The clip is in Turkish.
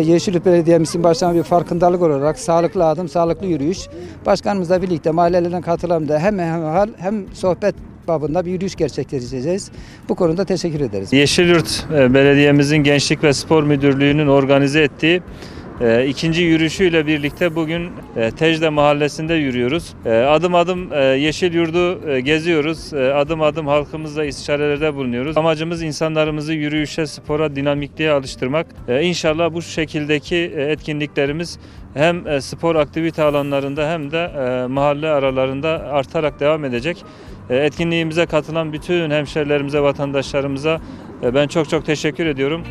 Yeşilyurt Belediye'mizin başına bir farkındalık olarak sağlıklı adım, sağlıklı yürüyüş. Başkanımızla birlikte mahallelerden katılamda hem hem hal hem sohbet babında bir yürüyüş gerçekleştireceğiz. Bu konuda teşekkür ederiz. Yeşilyurt e, Belediye'mizin Gençlik ve Spor Müdürlüğü'nün organize ettiği e, ikinci yürüyüşüyle birlikte bugün e, Tecde Mahallesi'nde yürüyoruz. E, adım adım e, Yeşilyurt'u e, geziyoruz. E, adım adım halkımızla istişarelerde bulunuyoruz. Amacımız insanlarımızı yürüyüşe, spora, dinamikliğe alıştırmak. E, İnşallah bu şekildeki e, etkinliklerimiz hem e, spor aktivite alanlarında hem de e, mahalle aralarında artarak devam edecek. E, Etkinliğimize katılan bütün hemşerilerimize, vatandaşlarımıza e, ben çok çok teşekkür ediyorum.